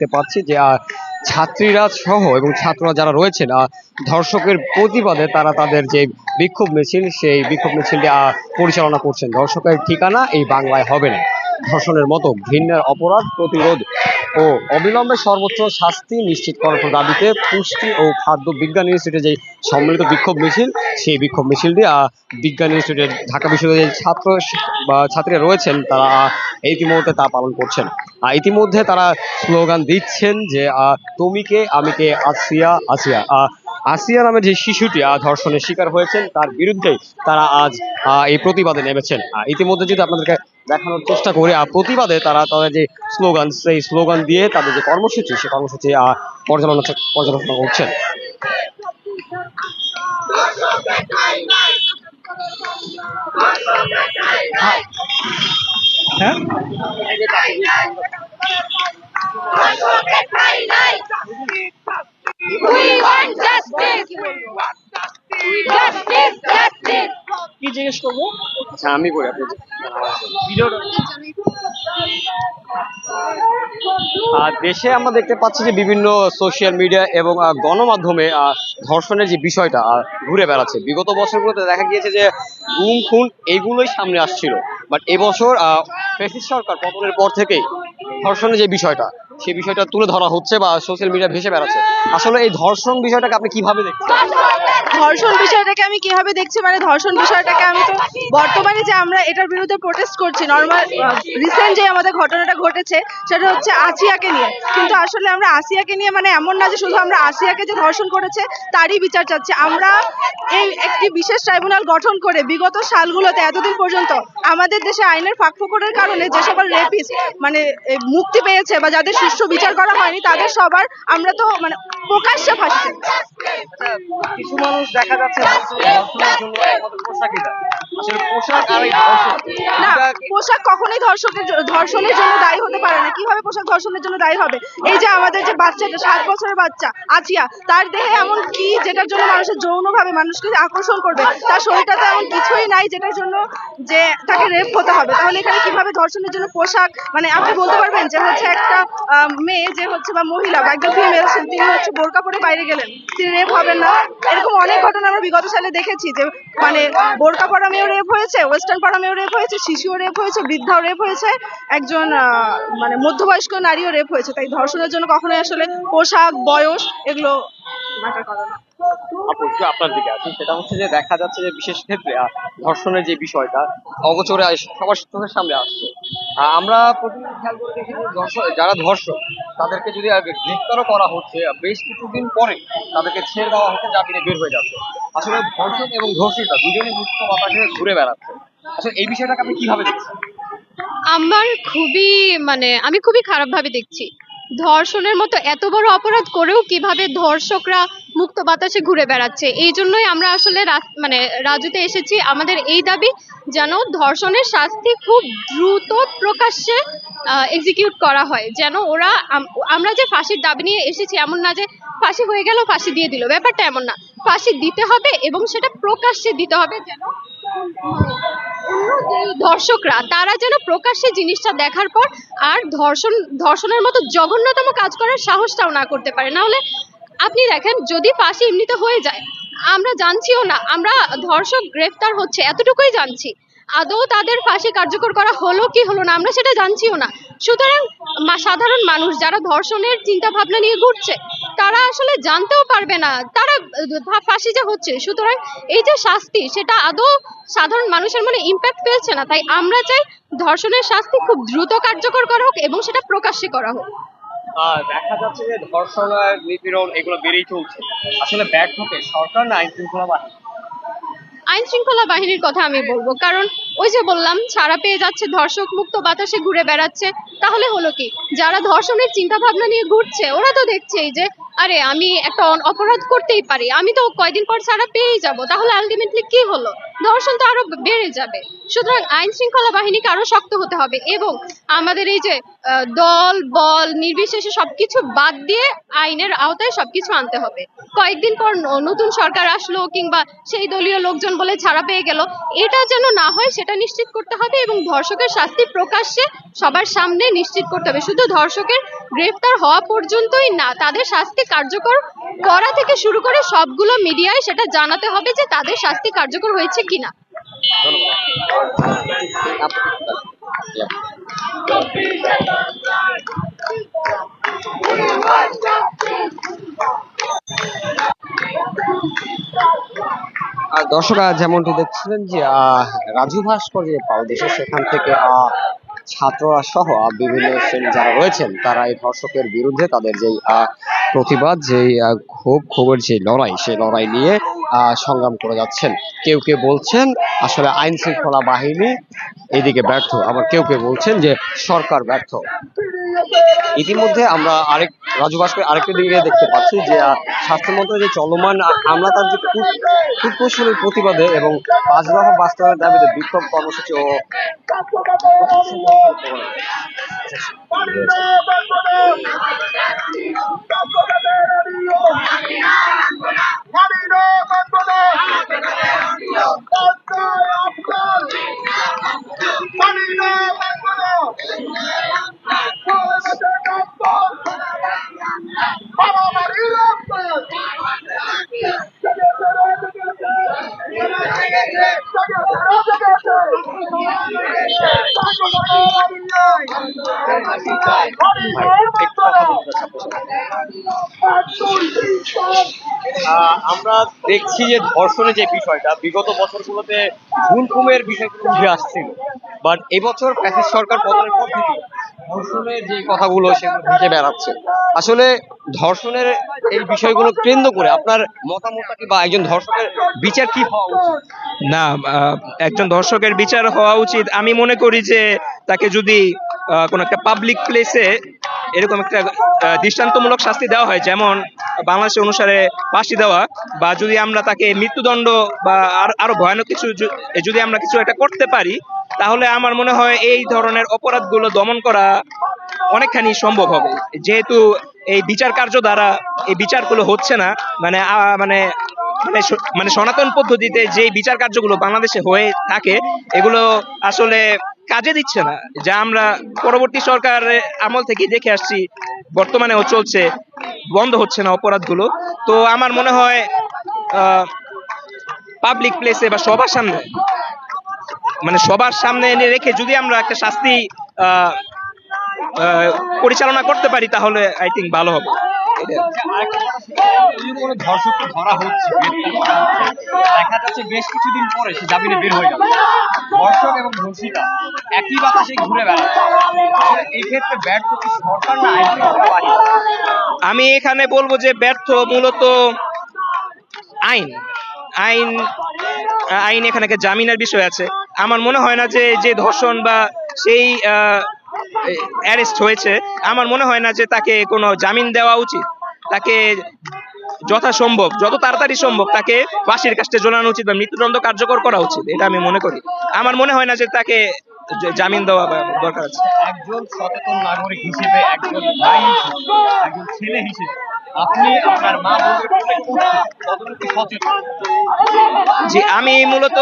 দেখতে পাচ্ছি যে ছাত্রীরা সহ এবং ছাত্ররা যারা রয়েছেন ধর্ষকের প্রতিবাদে তারা তাদের যে বিক্ষোভ মিছিল, সেই বিক্ষোভ মিছিলটি পরিচালনা করছেন। ধর্ষকের ঠিকানা এই বাংলায় হবে না। ধর্ষণের মতো ঘৃণার অপরাধ, প্রতিরোধ ও অবিলম্বে সর্বোচ্চ শাস্তি নিশ্চিত করার দাবিতে পুষ্টি ও খাদ্য বিজ্ঞান ইনস্টিটিউটে যে সম্মিলিত বিক্ষোভ মিছিল, সেই বিক্ষোভ মিছিলটি বিজ্ঞান ইনস্টিটিউটের ঢাকা বিশ্ববিদ্যালয়ের ছাত্র, বা ছাত্রীরা রয়েছেন, তারা আহ, ইতিমধ্যে তা পালন করছেন। আহ, ইতিমধ্যে তারা স্লোগান দিচ্ছেন যে তুমি কে আমি কে আসিয়া আসিয়া। আসিয়া নামের যে শিশুটি ধর্ষণের শিকার হয়েছেন তার বিরুদ্ধে তারা আজ এই প্রতিবাদে নেমেছেন। ইতিমধ্যে যদি আপনাদেরকে দেখানোর চেষ্টা করি প্রতিবাদে তারা তাদের যে স্লোগান সেই স্লোগান দিয়ে তাদের যে কর্মসূচি সেই কর্মসূচি পর্যালোচনা পর্যালোচনা করছেন। হ্যাঁ We want justice. Justice, justice. কি জিজ্ঞেস করব আচ্ছা আমি করি আপনি আহ, দেশে আমরা দেখতে পাচ্ছি যে বিভিন্ন সোশ্যাল মিডিয়া এবং গণমাধ্যমে ধর্ষণের যে বিষয়টা ঘুরে বেড়াচ্ছে। বিগত বছরগুলোতে দেখা গিয়েছে যে গুম খুন এইগুলোই সামনে আসছিল। বাট এবছর ফেসিস সরকার পতনের পর থেকেই ধর্ষণের যে বিষয়টা সেই বিষয়টা তুলে ধরা হচ্ছে বা সোশ্যাল মিডিয়া ভেসে বেড়াচ্ছে। আসলে এই ধর্ষণ বিষয়টাকে আপনি কীভাবে দেখছেন? ধর্ষণ বিষয়টাকে আমি কীভাবে দেখছি? মানে ধর্ষণ বিষয়টাকে আমি তো বর্তমানে যে আমরা এটার বিরুদ্ধে প্রোটেস্ট করছি নর্মাল রিসেন্ট যে আমাদের ঘটনাটা ঘটেছে, সেটা হচ্ছে আসিয়াকে নিয়ে। কিন্তু আসলে আমরা আসিয়াকে নিয়ে মানে এমন না যে শুধু আমরা আসিয়াকে যে ধর্ষণ করেছে, তারই বিচার চাচ্ছি। আমরা এই একটি বিশেষ ট্রাইব্যুনাল গঠন করে বিগত সালগুলোতে, এতদিন পর্যন্ত আমাদের দেশে আইনের ফাঁকফোকরের কারণে যে সকল রেপিস্ট মানে মুক্তি পেয়েছে বা যাদের সুষ্ঠু বিচার করা হয়নি, তাদের সবার আমরা তো মানে প্রকাশ্যে ফাঁসি চাই। কিছু মানুষ দেখা যাচ্ছে ধর্ষণের জন্য একমাত্র পোশাকই দেয়। আসলে পোশাক আর এই ধর্ষণ। না পোশাক কখনোই ধর্ষকের ধর্ষণের জন্য দায়ী হতে পারে না। কীভাবে পোশাক ধর্ষণের জন্য দায়ী হবে? এই যে আমাদের যে বাচ্চাটা সাত বছরের বাচ্চা আছিয়া তার দেহে এমন কি যেটার জন্য মানুষের যৌনভাবে মানুষকে আকর্ষণ করবে তার শরীরটাতে এমন কিছুই নাই যেটার জন্য যে তাকে রেপ হতে হবে? তাহলে এখানে কীভাবে ধর্ষণের জন্য পোশাক মানে আপনি বলতে পারবেন যে হচ্ছে একটা আহ, মেয়ে যে হচ্ছে বা মহিলা বা একজন ফিমেল তিনি হচ্ছে বোরকা পরে বাইরে গেলেন। তিনি রেপ হবেন না। এরকম অনেক ঘটনা আমরা বিগত সালে দেখেছি যে মানে বোরকা পরা মেয়েও রেপ হয়েছে ওয়েস্টার্ন পরা মেয়েও রেপ হয়েছে, শিশুও রেপ হয়েছে, বৃদ্ধাও রেপ হয়েছে, একজন মানে মধ্যবয়স্ক নারীও রেপ হয়েছে। তাই ধর্ষণের জন্য কখনোই আসলে পোশাক, বয়স এগুলো ম্যাটার করে না। আপু আপনার দিকে আছে। সেটা হচ্ছে যে দেখা যাচ্ছে যে বিশেষ ক্ষেত্রে ধর্ষণের যে বিষয়টা, অগোচরে সবার চোখের সামনে আসছে। আমরা প্রতিদিন খেয়াল করে দেখি যে ধর্ষণ যারা ধর্ষক, তাদেরকে যদি গ্রেফতারও করা হচ্ছে বেশ কিছুদিন পরে তাদেরকে ছেড়ে দেওয়া হচ্ছে জামিনে বের হয়ে যাচ্ছে। আসলে ধর্ষক এবং ধর্ষিতা দুজনেই মুক্ত বাতাসে ঘুরে বেড়াচ্ছে। আসলে এই বিষয়টাকে আপনি কীভাবে দেখছেন? আমার খুবই মানে আমি খুবই খারাপ ভাবে দেখছি। ধর্ষণের মতো এত বড় অপরাধ করেও কীভাবে ধর্ষকরা মুক্ত বাতাসে ঘুরে বেড়াচ্ছে। এই জন্যই আমরা আসলে মানে রাজুতে এসেছি। আমাদের এই দাবি যেন ধর্ষণের শাস্তি খুব দ্রুত প্রকাশ্যে এক্সিকিউট করা হয়। যেন ওরা আমরা যে ফাঁসির দাবি নিয়ে এসেছি এমন না যে ফাঁসি হয়ে গেল, ফাঁসি দিয়ে দিল। ব্যাপারটা এমন না। ফাঁসি দিতে হবে এবং সেটা প্রকাশ্যে দিতে হবে যেন ধর্ষকরা, তারা যেন প্রকাশ্যে জিনিসটা দেখার পর আর ধর্ষণ, ধর্ষণের মতো জঘন্যতম কাজ করার সাহসটাও না করতে পারে। না হলে আপনি দেখেন, যদি ফাঁসি এমনিতে হয়ে যায়, আমরা জানছিও না, আমরা ধর্ষক, গ্রেফতার হচ্ছে, এতটুকুই জানছি। আদৌ তাদের ফাঁসি কার্যকর করা হলো কি হলো না, আমরা সেটা জানছিও না। সুতরাং সাধারণ মানুষ যারা ধর্ষণের চিন্তা ভাবনা নিয়ে ঘুরছে, তারা আসলে জানতেও পারবে না, তারা ফাঁসি যে হচ্ছে। সুতরাং এই যে শাস্তি, সেটা আদৌ সাধারণ মানুষের মনে ইম্প্যাক্ট ফেলছে না। তাই আমরা চাই ধর্ষণের শাস্তি খুব দ্রুত কার্যকর করা হোক এবং সেটা প্রকাশ্যে করা হোক। দেখা যাচ্ছে যে ধর্ষণ আর নিপীড়ন এগুলো বেড়েই চলছে। আসলে ব্যাট হতে সরকার না আইন শৃঙ্খলা বাহিনী? আইন শৃঙ্খলা বাহিনীর কথা আমি বলব, কারণ ওই যে বললাম, ছাড়া পেয়ে যাচ্ছে ধর্ষক মুক্ত বাতাসে ঘুরে বেড়াচ্ছে, তাহলে হলো কি? যারা ধর্ষণের চিন্তা ভাবনা নিয়ে ঘুরছে, ওরা তো দেখছেই যে আরে, আমি একটা অপরাধ করতেই পারি। আমি তো কয়দিন পর ছাড়া পেয়েই যাব। তাহলে আলটিমেটলি কি হলো? ধর্ষণ তো আরও বেড়ে যাবে। সুতরাং আইন শৃঙ্খলা বাহিনীকে আরও শক্ত হতে হবে এবং আমাদের এই যে দল, বল, নির্বিশেষে সবকিছু বাদ দিয়ে আইনের আওতায় সবকিছু আনতে হবে। কয়েকদিন পর নতুন সরকার আসলো কিংবা সেই দলীয় লোকজন বলে ছাড়া পেয়ে গেল, এটা যেন না হয় সেটা নিশ্চিত করতে হবে এবং ধর্ষকের শাস্তি প্রকাশ্যে সবার সামনে নিশ্চিত করতে হবে। শুধু ধর্ষকের গ্রেফতার হওয়া পর্যন্তই না। তাদের শাস্তি কার্যকর করা থেকে শুরু করে সবগুলো মিডিয়ায় সেটা জানাতে হবে যে তাদের শাস্তি কার্যকর হয়েছে কিনা। আর দর্শকরা যেমনটি দেখছিলেন যে রাজু ভাস্কর যে পাদদেশে সেখান থেকে ছাত্ররা সহ বিভিন্ন শ্রেণি যারা রয়েছেন, তারা এই ধর্ষকের বিরুদ্ধে তাদের যেই প্রতিবাদ, যেই ক্ষোভ, ক্ষোভের যে লড়াই, সেই লড়াই নিয়ে সংগ্রাম করে যাচ্ছেন। কেউ কেউ বলছেন আসলে আইন শৃঙ্খলা বাহিনী এদিকে ব্যর্থ। আবার কেউ কেউ বলছেন যে সরকার ব্যর্থ। ইতিমধ্যে আমরা আরেক রাজু ভাস্কর আরেকটা দিকে দেখতে পাচ্ছি যে আহ, স্বাস্থ্য মন্ত্রণালয়ের যে চলমান আ- আমলাতার যে কূট- কূটকৌশলের প্রতিবাদে এবং পাঁচ দফা বাস্তবায়নের দাবিতে বিক্ষোভ কর্মসূচি ও আমরা দেখছি যে ধর্ষণের যে বিষয়টা, বিগত বছরগুলোতে গুমকুমের বিষয়গুলো উঠে আসছিল। বাট এবছর প্যাসেজ সরকার পতনের পর থেকে ধর্ষণের যে কথাগুলো সেগুলো ভেসে বেড়াচ্ছে। আসলে ধর্ষণের এই বিষয়গুলো কেন্দ্র করে আপনার মতামতটা কি বা একজন ধর্ষকের বিচার কি হওয়া উচিত? না একজন ধর্ষকের বিচার হওয়া উচিত। আমি মনে করি যে তাকে যদি কোনো একটা পাবলিক প্লেসে এরকম একটা দৃষ্টান্তমূলক শাস্তি দেওয়া হয়, যেমন বাংলাদেশ অনুসারে ফাঁসি দেওয়া, বা যদি আমরা তাকে মৃত্যুদণ্ড বা আর, আরও ভয়ানক কিছু যদি আমরা কিছু একটা করতে পারি, তাহলে আমার মনে হয় এই ধরনের অপরাধগুলো দমন করা অনেকখানি সম্ভব হবে। যেহেতু এই বিচার কার্য দ্বারা এই বিচারগুলো হচ্ছে না। মানে মানে মানে মানে সনাতন পদ্ধতিতে যে বিচার কার্যগুলো বাংলাদেশে হয়ে থাকে, এগুলো আসলে কাজে দিচ্ছে না। যা আমরা পরবর্তী সরকার আমল থেকে দেখে আসছি, বর্তমানেও চলছে, বন্ধ হচ্ছে না অপরাধগুলো। তো আমার মনে হয় পাবলিক প্লেসে বা সবার সামনে মানে সবার সামনে এনে রেখে যদি আমরা একটা শাস্তি পরিচালনা করতে পারি তাহলে আই থিঙ্ক ভালো হবে। এটা। যদি কোনো ধর্ষককে ধরা হচ্ছে গ্রেফতার করা হচ্ছে, দেখা যাচ্ছে বেশ কিছুদিন পরে সে জামিনে বের হয়ে যাবে ধর্ষক এবং ধর্ষিতা একই বাতাসে ঘুরে বেড়াচ্ছে। এই ক্ষেত্রে ব্যর্থ কি সরকার না আইন শৃঙ্খলা আমি এখানে বলব যে ব্যর্থ মূলত আইন। আইন আইন এখানে জামিনের বিষয় আছে। আমার মনে হয় না যে যে ধর্ষণ বা সেই অ্যারেস্ট হয়েছে। আমার মনে হয় না যে তাকে কোনো জামিন দেওয়া উচিত। তাকে যথাসম্ভব যত তাড়াতাড়ি সম্ভব তাকে ফাঁসির কাছে ঝোলানো উচিত বা মৃত্যুদণ্ড কার্যকর করা উচিত এটা আমি মনে করি। আমার মনে হয় না যে তাকে জামিন দেওয়া দরকার আছে। একজন সচেতন নাগরিক হিসেবে একজন ভাই হিসেবে একজন ছেলে হিসেবে আপনি আপনার মা কতটুকু সচেতন। যে আমি মূলত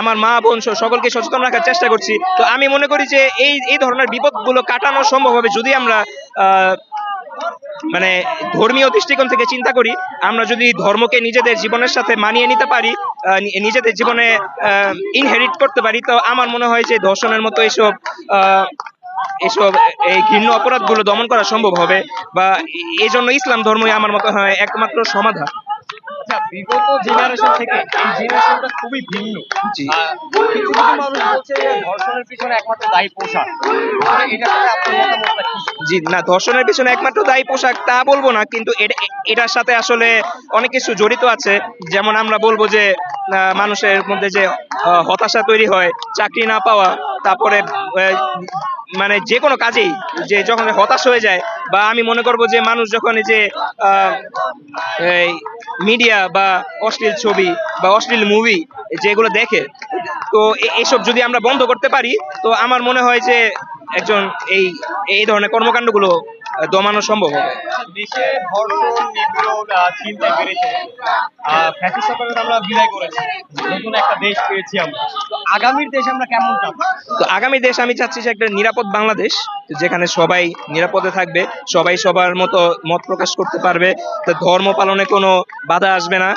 আমার মা, বোন সকলকে সচেতন রাখার চেষ্টা করছি। তো আমি মনে করি যে এই এই ধরনের বিপদগুলো কাটানো সম্ভব হবে যদি আমরা মানে ধর্মীয় দৃষ্টিকোণ থেকে চিন্তা করি। আমরা যদি ধর্মকে নিজেদের জীবনের সাথে মানিয়ে নিতে পারি নিজেদের জীবনে ইনহেরিট করতে পারি, তো আমার মনে হয় যে ধর্ষণের মতো এইসব এসব এই ঘৃণ্য অপরাধগুলো দমন করা সম্ভব হবে বা এই জন্য ইসলাম ধর্মই আমার মতো হয় একমাত্র সমাধান। আচ্ছা বিগত জেনারেশন থেকে এই জেনারেশনটা খুবই ভিন্ন। কিছু কিছু মানুষ বলছে যে ধর্ষণের পিছনে একমাত্র দায়ী পোশাক। এটা আপনার মতামতটা কি? জি না ধর্ষণের পিছনে একমাত্র দায়ী পোশাক তা বলব না কিন্তু এটা- এটার সাথে আসলে অনেক কিছু জড়িত আছে। যেমন আমরা বলব যে মানুষের মধ্যে যে হতাশা তৈরি হয় চাকরি না পাওয়া তারপরে মানে যে কোনো কাজেই যে যখন হতাশ হয়ে যায় বা আমি মনে করব যে মানুষ যখন যে মিডিয়া বা অশ্লীল ছবি বা অশ্লীল মুভি যেগুলো দেখে, তো এসব যদি আমরা বন্ধ করতে পারি, তো আমার মনে হয় যে একজন এই এই ধরনের কর্মকাণ্ডগুলো দমানো সম্ভব হবে? দেশে ধর্ষণ নিপীড়ন আহ, চিন্তা ফ্যাসিস্ট সরকারকে আমরা বিদায় করেছি। নতুন একটা দেশ পেয়েছি আমরা। আগামীর দেশ আমরা কেমন চাবো? তো আগামী দেশ আমি চাচ্ছি যে একটা নিরাপদ বাংলাদেশ যেখানে সবাই নিরাপদে থাকবে সবাই সবার মতো মত প্রকাশ করতে পারবে। ধর্ম পালনে কোনো বাধা আসবে না।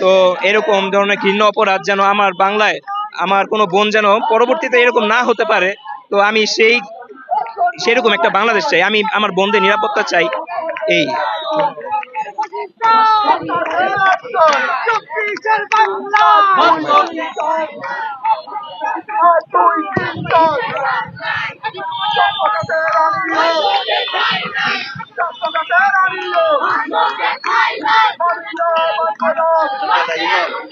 তো এরকম ধরনের ঘৃণ্য অপরাধ যেন আমার বাংলায় আমার কোনো বোন যেন পরবর্তীতে এরকম না হতে পারে তো আমি সেই সেরকম একটা বাংলাদেশ চাই। আমি আমার বোনদের নিরাপত্তা চাই। এই। আহ,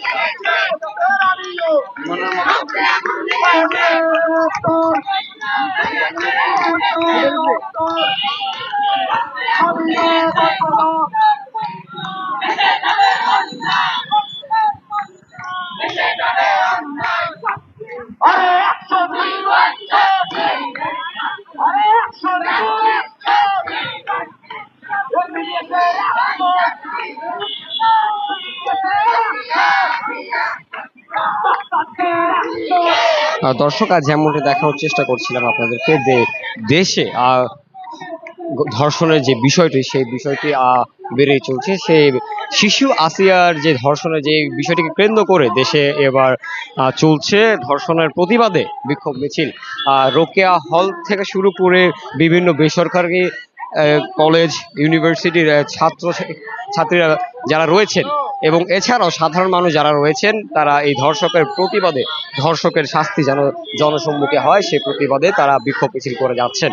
দর্শক আজ যেমনটি দেখানোর চেষ্টা করছিলাম আপনাদেরকে যে দেশে ধর্ষণের যে বিষয়টি, সেই বিষয়টি বেড়েই চলছে। সেই শিশু আসিয়ার যে ধর্ষণের যে বিষয়টিকে কেন্দ্র করে দেশে এবার চলছে ধর্ষণের প্রতিবাদে বিক্ষোভ মিছিল। রোকেয়া হল থেকে শুরু করে বিভিন্ন বেসরকারি কলেজ, ইউনিভার্সিটির ছাত্র, ছাত্রীরা যারা রয়েছেন এবং এছাড়াও সাধারণ মানুষ যারা রয়েছেন, তারা এই ধর্ষকের প্রতিবাদে, ধর্ষকের শাস্তি যেন জনসম্মুখে হয় সেই প্রতিবাদে তারা বিক্ষোভ মিছিল করে যাচ্ছেন।